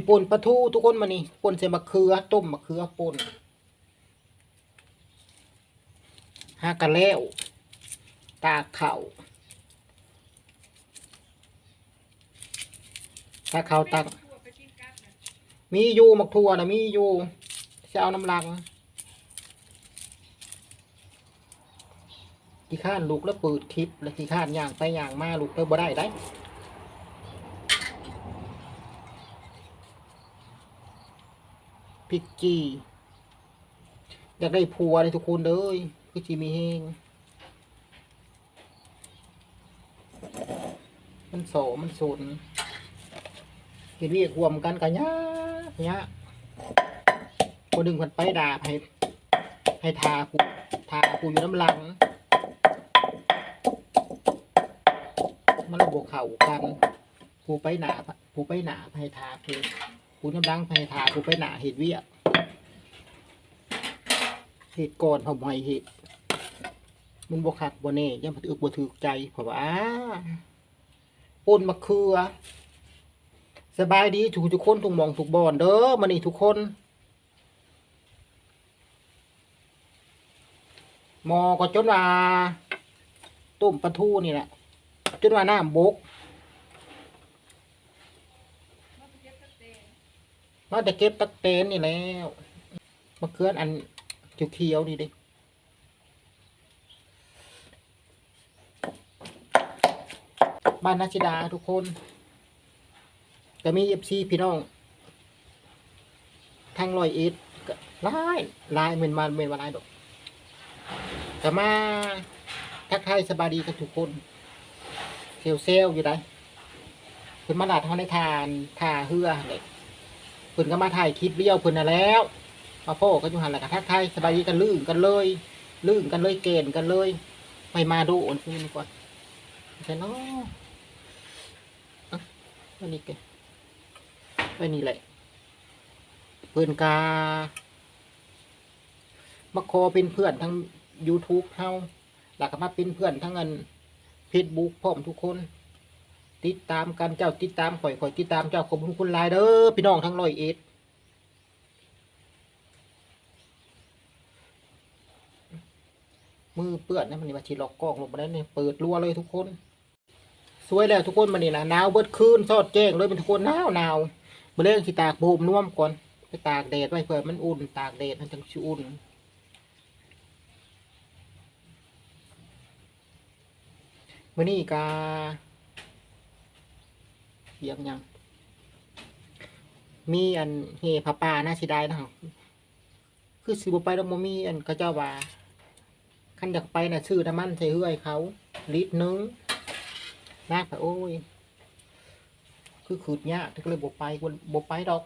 สิป่นปลาทูทุกคนมานี่ป่นใส่มะเขือ ต้มมะเขือป่นหากันแล้ว ตาเข่าถ้าเข่าตัก มีอยู่มักทั่วนะมีอยู่จะเอาน้ำลังขี้ข้านลูกแล้วเปิดคลิป แล้วขี้ข้านย่างไปย่างมาลูกไปบ่ได้ได้ พิกกี้อยากได้ผัวเลยทุกคนเลยคือจีมีเฮงมันโสมันสุนเห็นเรียกรวมกันกันยะยะคนหนึ่งคนไปด่าให้ให้ทากูทากูอยู่น้ำลัง มันระบบเข่ากันกูไปหนากูไปหนาให้ทากู กูน้ำลังให้ทากูไปหนาเห็ดเวียกเห็ดก่อนผมให้เห็ดมันบวคักบวเน่ยังมันอึกบวถือใจเพราะว่าปนมะเขือ สบายดีทุกทุกคนทุกมองทุกบอนเด้อมานี่ทุกคนมอก็จนว่าต้มปลาทูนี่แหละจนว่าน้ำบก มาแต่เก็บตักเตนนี่แล้วมะเขืออันเขียวๆนี่ดิบ้านนาชิดาทุกคนก็มีเอฟซีพี่น้อง ทางลอยเอ็ดลายลายเหมือนมาเหมือนว่าลายดอกก็มาทักทายสบายดีกันทุกคนเซลเซลอยู่ได้เพิ่นมาลาดเขาในทานท่าเฮือเลย พิ่นก็มาถ่ายคลิปเลี้ยวเพิ่นน่ะแล้วมาพ่อก็อยู่หันแล้วก็ทักทายสบายดีกันลื่นกันเลยลื่นกันเลยเกณฑ์กันเลยไปมาดูโอนซื้อนี่ก่อนใช่เนาะอะอันนี้แกไปนี่แหละเพื่อนกามาขอเป็นเพื่อนทั้ง YouTube เฮาแล้วก็มาเป็นเพื่อนทั้งอัน Facebook พร้อมทุกคน ติดตามกันเจ้าติดตามข่อยข่อยติดตามเจ้าขอบคุณคุณหลายเด้อพี่น้องทั้งร้อยเอ็ดมือเปื้อนนะมันนี่มาชีลอกกล้องลงมาได้เนี่ยเปิดรัวเลยทุกคนสวยแล้วทุกคนมันนี่นะหนาวเบิดคืนสอดแจ้งเลยเป็นทุกคนหนาวหนาวมาเล่นสิตากโบมน่วมก่อนไปตากแดดไว้เพื่อมันอุ่นตากแดดมันจังชิอุ่นมื่อนี้กา เยียมยัง มีอันเฮพาปาน้าสิได้นะครับคือสิบไปแล้วมมีอันเขาเจ้าว่าขันอยากไปน่ะซื้อน้ำมันใส่เฮือยเขาลิตรนึงนักไปโอ้ย คือขืดยากก็เลยบไปกบไปดอก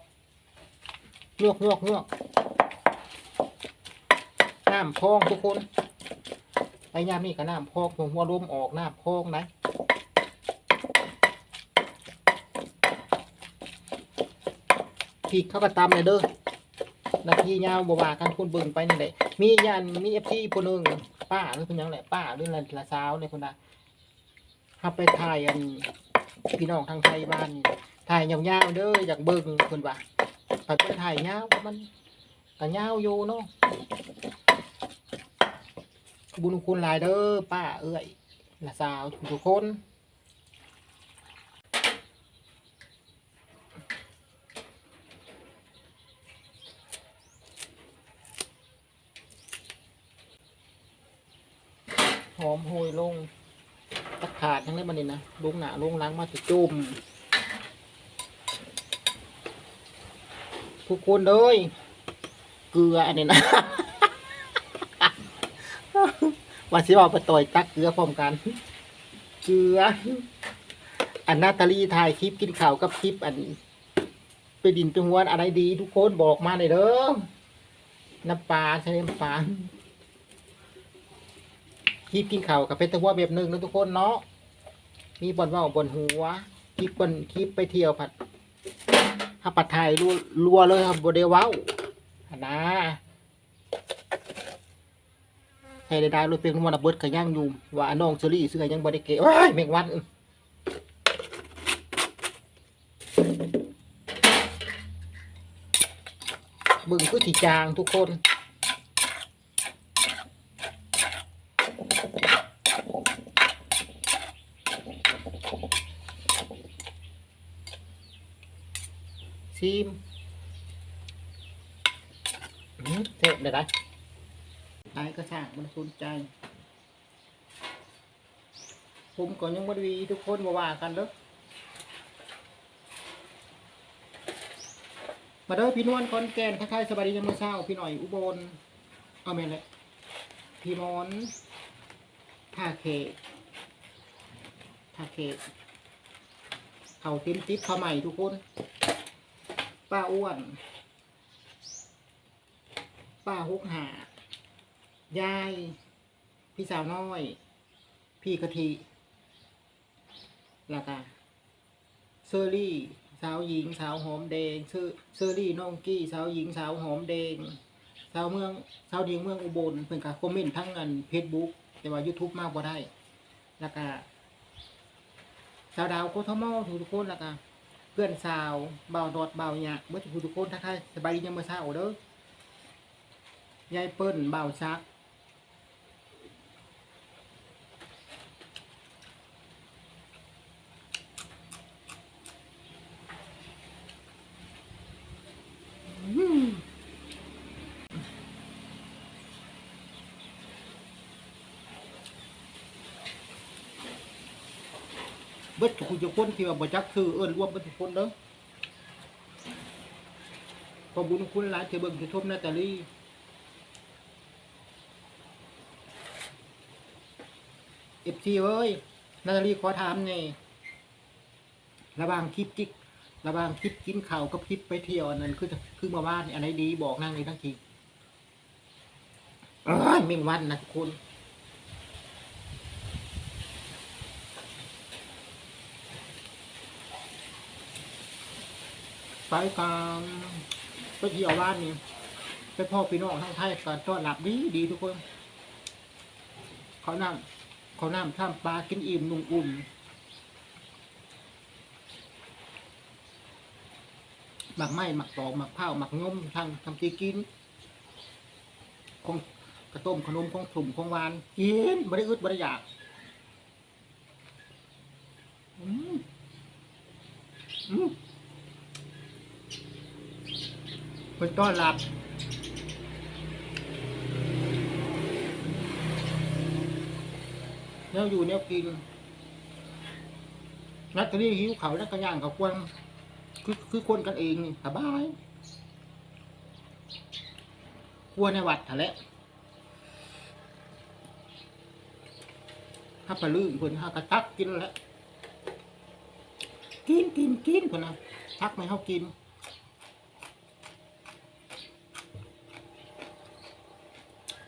เงือกเงือกเงือกน้ำพองทุกคนไปยามนี่ก็น้ำพองหัวลมออกน้ำพองนะ พีกเขาก็ตามเลยเด้อนาทียาวบวากันคนเบิ่งไปนี่แหละมียันมีเอฟซีคนหนึ่งป้าหรือเป็นยังแหละป้าหรือละละสาวเนี่ยคนน่ะเขาไปถ่ายอันพี่น้องทางไทยบ้านนี่ถ่ายยาวๆเด้ออยากเบิ่งเพิ่นว่าถ้าเป็นถ่ายยาวมันก็ยาวอยู่เนาะบุญคุณหลายเด้อป้าเอ้ยละสาวทุกคน หอมโหยลงตะขาดทั้งนี้มันนี่นะลุงหนาลุงล้างมาจะจุ่มทุกคนเลยเกลืออันนี้นะวันสิบอกไปต่อยตักเกลือพร้อมกัน เกลือ อันนาตาลีถ่ายคลิปกินข่าวกับคลิปอันไปดินไปหัวนอะไรดี ทุกคนบอกมาหน่อยเด้อน้ำปลาใช้น้ำปลา คลิปกินข่าวกับเป็นตะหัวแบบหนึ่งนะทุกคนเนาะมีบอลว่าบนหัวคลิปบนคลิปไปเที่ยวผัดถ้าปัดไทยรัวรัวเลยครับบเดว้าอันะใครได้ได้รถเป็นวันเบิดขย่างอยู่ว่าน้องเชอรี่ซื้อยังบริเกะว้ายแมงวันบึงคือสีจางทุกคน ซีมอืมเสร็จเลยได้ไอ้กระชากมันสนใจผมก็ยังบ่ดีทุกคนมาว่ากันเด้อมาเด้อพี่นวลคอนแกนทักทายสบายดียังมื้อเช้าพี่หน่อยอุบลเอาแม่นเลยพี่มอนท่าเคท่าเคเขาติ้มติดเขาใหม่ทุกคน ป้าอ้วน ป้าฮุกหายาย พี่สาวน้อย พี่กะทิแล้วก็เซอรี่สาวหญิงสาวหอมแดงเซอเซอรี่น้องกี้สาวหญิงสาวหอมแดงสาวเมืองสาวเดียงเมืองอุบลเพิ่นก็คอมเมนต์ทั้งอันเฟซบุ๊กแต่ว่า YouTube มากบ่าได้แล้วก็สาวดาวโคทมอทุกคนแล้วก็ เพื่อนสาวเบาดอดเบาหยาเมื่อทุกทุกคนทักทายสบายดียังเมื่อเช้าเด้อยายเปิ้ลเบาซัก อืม เบิดทุกทุกคนที่ว่าบ่จักคือเอิ้นรวมเบิดทุกคนเด้อขอบุญคุณหลายที่เบิ่งที่ชมนาตาลีเอฟซีเอ้ยนาตาลีขอถามนี่ระหว่างคลิปจิกระหว่างคลิปกินข้าวกับคลิปไปเที่ยวอันนั้นคือคือมาบ้านอันไหนดีบอกนั่งเลยทั้งทีเอ้ยไม่วันนะทุกคน ไปกันไปเที่ยวบ้านนี่ไปพ่อพี่น้องทั้งไทยกันต้อนรับดีดีทุกคนเขาน้ำเขาน้ำท่ามปลากินอิ่มนุ่งอุ่นหมักไม้หมักตอกหมักเผาหมักงมทางทำจีกินคงกระต้มขนมของถุ่มของหวานกินบริอึดบริอยากอืมอืม เพิ่นต้อนรับแนวอยู่แนวกินนัดตอนนี้หิวเขาแล้วก็ย่างเขาควรคือคือคนกันเองนี่สบายครัวในวัดถะแหละถ้าปลาลื่นคนถ้ากระตักกินแล้วกินกินกินคนนะทักไม่เข้ากิน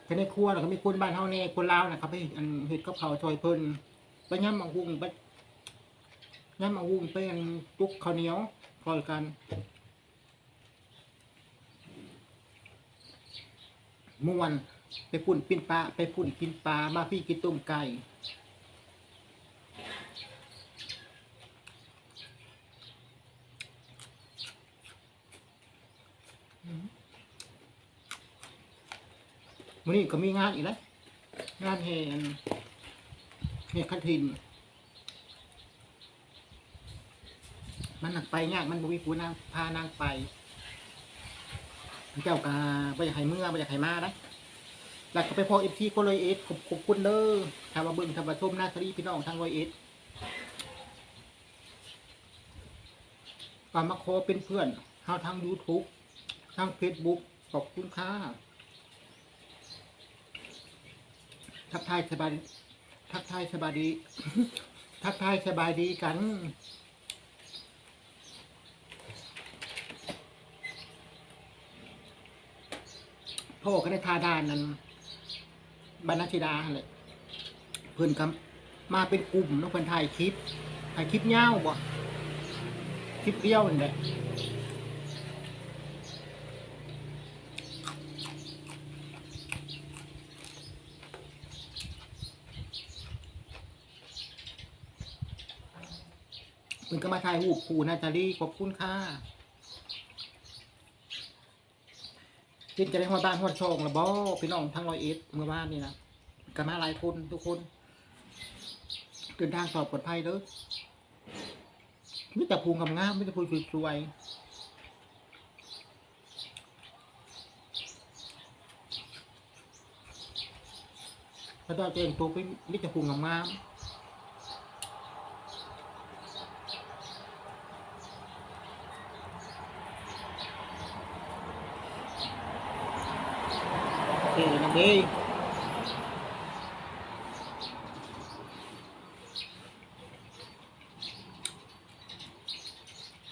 ภายในครัวน่ะก็มีคนบ้านเฮาแน่คนลาวนะครับไปอันเฮ็ดกับเขาวซอยเพิ่นไปย่ำมังหุงไปย่ำมังหุงไปอันจุกข้าวเหนียวพอยกัน ม่วนไปพุ่นปินปลาไปพุ่นกินปลามาพี่กินต้มไก่ มื้อนี้ก็มีงานอีกแล้วงานแห่อันแห่คันทิน มันหนักไปยากมันบ่มีผู้นางพานางไปเจ้ากาบ่อยากให้เมื่อบ่อยากให้มานะหลักก็ไปพอเอฟทีก็เลยเอสขอบขอบคุณเด้อทำมาเบิ่งทำมาชมหน้าคดีพี่น้องทางร้อยเอสก็มาขอเป็นเพื่อนเฮาทาง YouTube ทาง Facebook ขอบคุณค่ะ ทักทายสบายทักทายสบายดี ทักทายสบายดีกันพ่อก็ได้ทาดานนั้นบรรณชิดาเลยเพื่อนครับมาเป็นกลุ่มน้องเพื่อนถ่ายคลิปถ่ายคลิปเงาบ่คลิปเดียวนี่แหละเพื่อนก็ มาถ่ายรูปครูนาจารีขอบคุณค่ะจินจะได้หัวบ้านหัวช่องละบ่พี่น้องทั้งร้อยเอ็ดเมื่อวานนี่นะกันมาหลายคนทุกคนเดินทางสอบปลอดภัยเด้อไมแต่จะพูงงามไม่แต่จะพูสวยๆแล้วตอนเจงตัวไมแต่จะพูงงามๆโอเคนะเบ้ย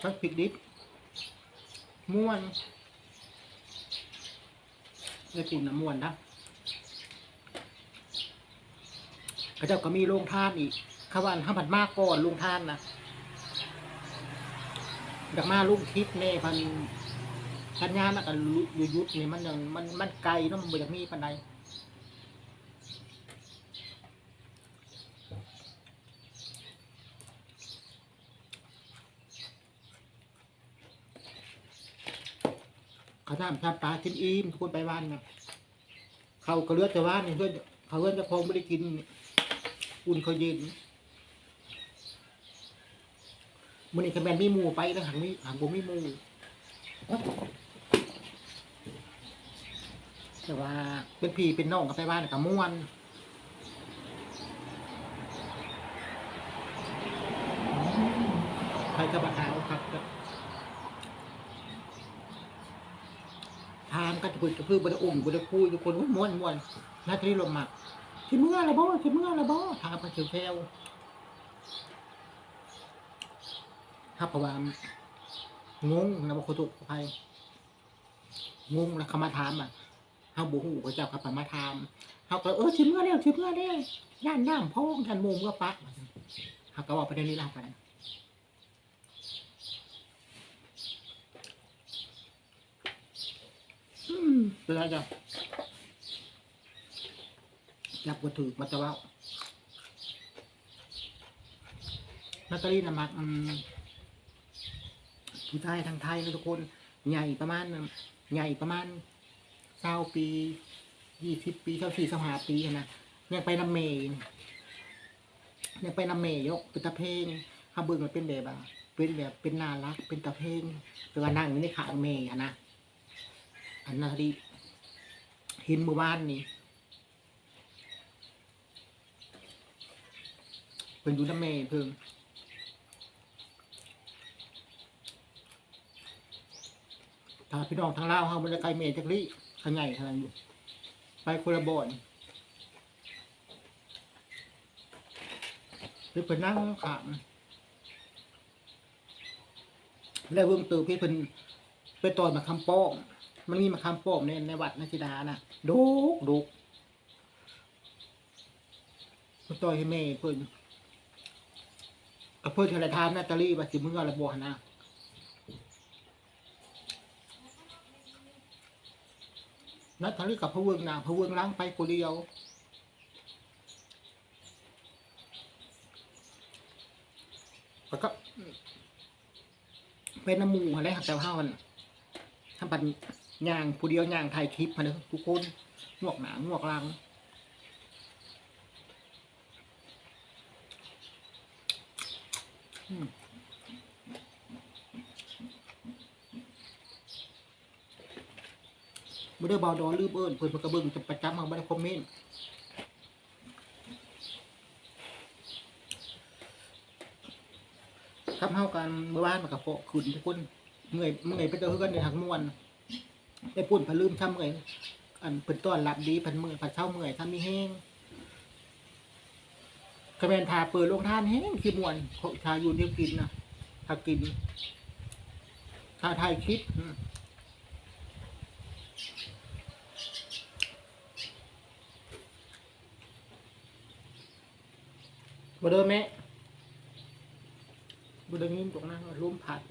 ทักผิดดิบม่วนเลยปุ่นนะม่วนนะกระเจ้าก็มีโรงทานอีกข้าวันห้าพันมากก่อนโรงทานนะดักมาลุงทิพย์เน่พัน พันงานนกันยุยุดนี่มันยังมันมันไกลเนาะมันบ่อยากมีปันใดเขาทำชาปลากินอิ่มทุกคนไปบ้านนะเขาก็เลือดแต่ว่านนี่เพื่อนเขาเพื่อนจะพองไม่ได้กิน อุ่นเขาเย็นมันนี่คะแมนมีมูไปแล้วหังมีหังผมมีมู แต่ว่าเป็นพี่เป็นน้องกับไปบ้านกับม่วนใครจะมาหาวครับทานก็จะพูดจะพูดบไดอุ่มบไดคุยทุกคนม้วนม้วนนาจะได้ลมหมักที่เมื่อละบ่ที่เมื่อละบ่ถามกันเชียวแถวครับเพระว่างงนะบ่คนถูกใครงงแล้วเขามาถามอะ เฮาบ่ฮู้เขาเจ้าเขามาถามเฮาก็เออสิเมื่อแล้วสิเมื่อแล้วย่านน้ำพองทันมุมก็ปะเฮาก็บอกประเด็นนี้แล้วกันอืมเป็นไรจ้ะจับวัตถุมาจะว่านาตาลีนะมักอืมผู้ชายทางไทยนะทุกคน ใหญ่ประมาณใหญ่ประมาณ เศร้าปียี่สิบปีเท่าสี่สหาปีนะยังไปน้ำเมย์ยังไปน้ำเมย์ยกเป็นตะเพงข้าเบิ่งมันเป็นแบบอะเป็นแบบเป็นน่ารัก เป็นตะเพงแต่ว่านั่งอยู่ในขาเมย์อะนะอันนาทีเห็นเมื่อวานนี่เป็นอยูน้ำเมย์เพิ่งถ้าพี่น้องทางลาวเฮามันจะไกลเมย์จักรี ขยายทางอยู่ไปคนละบอนหรือเพิ่นนั่งขามแล้วเบิ่งตือพี่เพิ่นไปตอนมาคำป้องมันมีมาคำโป้มในในวัดนาจิดานะดุกดุกมันต่อยให้แม่เพิ่นเพิ่นเทเลทามนาตาลีว่าสิมึงอะไรบ่นะ นาตาลีกับพะเวิงนาพะเวงล้างไปคนเดียวแล้วก็เป็นน้ำมูอะไรครับแต่ว่ามันทำปันยางผู้เดียวยางถ่ายคลิปมาเลยทุกคนงวกหนางวกลังอืม ไม่ได้บอดอลืมเอิญเพิ่นมากระเบื้องจะประจำมาไม่ได้คอมเมนต์ครับเฮากันเมื่อวานมากับโปะขุนทุกคนเมื่อยเมื่อยไปเจอกันในทางม่วนไปปุ่นพะลืมช้ำเมื่อยอันเป็นต้อนรับดีพันเมื่อยพันเช่าเมื่อยทำมีแห้งกระแมนทาเปิดลงท่านแห้งขี้มวนชาอยู่ที่กินนะถ้ากินชาไทยคิด บ่เดิมแม่บ่เดิมยิ้มตรงนั้นร่มผัด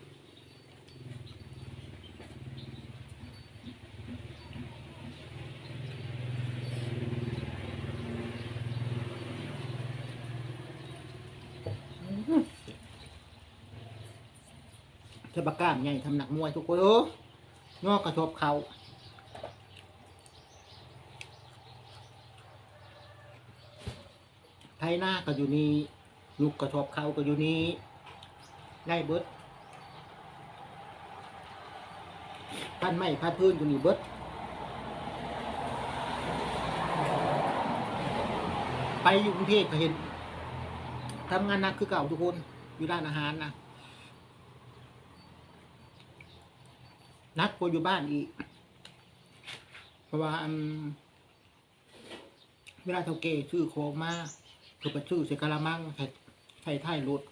จะปก้ามใหญ่ทำหนักมวยทุกคนเอองอกกระทบเขา ไทยหน้าก็อยู่นี่ลูกกระทบเขาก็อยู่นี่ได้เบิดพันไม้พันพื้นอยู่นี่เบิดไปอยู่กรุงเทพก็เห็นทำงานหนักคือเก่าทุกคนอยู่ร้านอาหารนะนักกว่าอยู่บ้านอีก เพราะว่าเวลาเท่าเกชื่อโคงมา คือไปชื่อเสกละมังใส่ใส่ท้ายรถ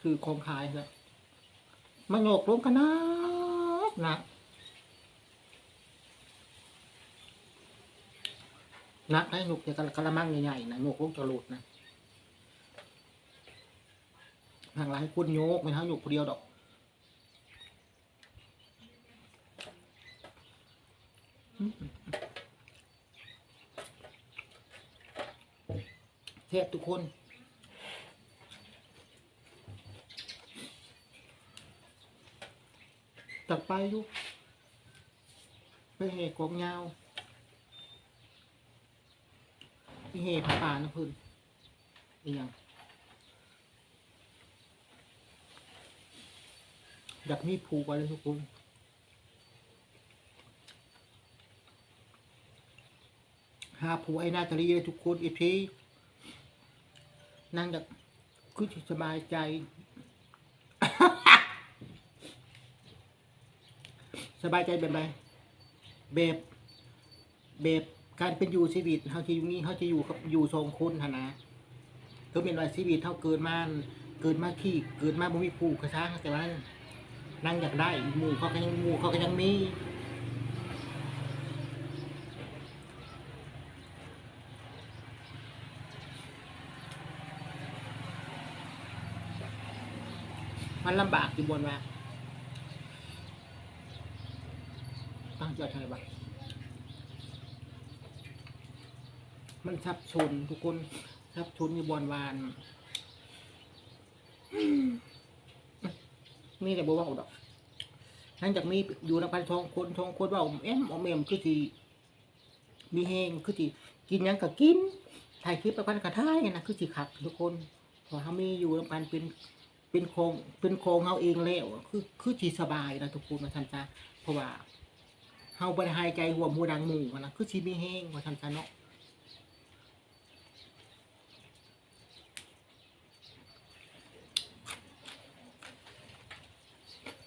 คือคงขายแล้วมันโยกลงกันนะนักหนักให้หนุกเสกะละมังใหญ่ๆนะโยกลงจะหลุดนะทางหลายคนโยกไม่ทั้งโยกคนเดียวดอกเทพทุกคน ตัดไปลูกไปเหกองยาวไปเหผาป่านะพื้นอีกอย่างอยากมีผูกไว้เลยทุกคนหาผัวไอ้นาตาลีเลยทุกคนอีพี นั่งแบบคือสบายใจ สบายใจแบบไรแบบแบบการเป็นอยู่ชีวิตเขาจะอยู่นี่เขาจะอยู่กับอยู่ทรงคุณหนนะก็เป็นว่าชีวิตเท่าเกิดมาเกิดมาขี้เกิดมาบ่มีผูกกระช้างแต่ว่านั่งอยากได้หมู่เขาก็ยังหมู่เขาก็ยังมี มันลำบากอยู่บนว่าตั้งใจทำไมบ้างมันทับชนทุกคนทับชนอยู่บนวานมีแต่บอกว่าดอกนั่นจากมีอยู่ในพันทองคนทองคนว่าเอ็มอมเอ็มคือทีมีแห้งคือทีกินยังก็กินถ่ายคลิปไปพันกระท่ายนะคือทีขักทุกคนพอเขามีอยู่ในพันเป็น เป็นโครงเป็นโครงเฮาเองแล้วคือคือจีสบายนะทุกคนมาทันจ้าเพราะว่าเฮาบริหายใจหัวมูดังหมู่นะคือชีไมีแห้งมาทันจ้าเนาะ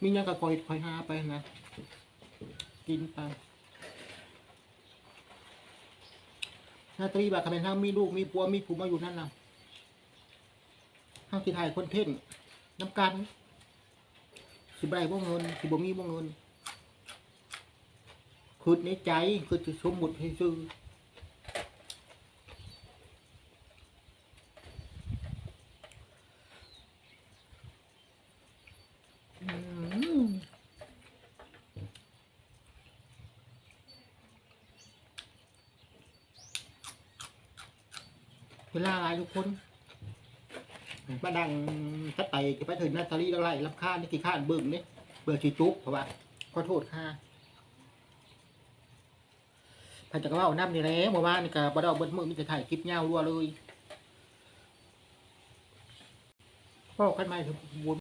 มีหยังก็คอยคอยหาไปนะ กินไปนาตรีบาคำเป็นทั้งมีลูกมีผัวมีผู้มาอยู่นั่นนะทั้งที่ถ่ายคอนเทนต์ น้ำกัน สิบไรบ่เงินสิบ่มีบ่เงินคือในใจคือจะสมมุติให้ซื้อเวลาอะไรทุกคน มาดังถ้าไต่จะไปถึงนาตาลีแล้วไล่รับค่านี่กี่ค่าเบิ่งนี่เบิ่งชีจุ๊บเพราะว่าขอโทษค่าพันจักรว่าเอาน้ำนี่แหละเมื่อวานนี่กับ่ได้เอาเบิดมือมีแต่ถ่ายคลิปยาวรัวเลยพ่อกันไม่ถึงวน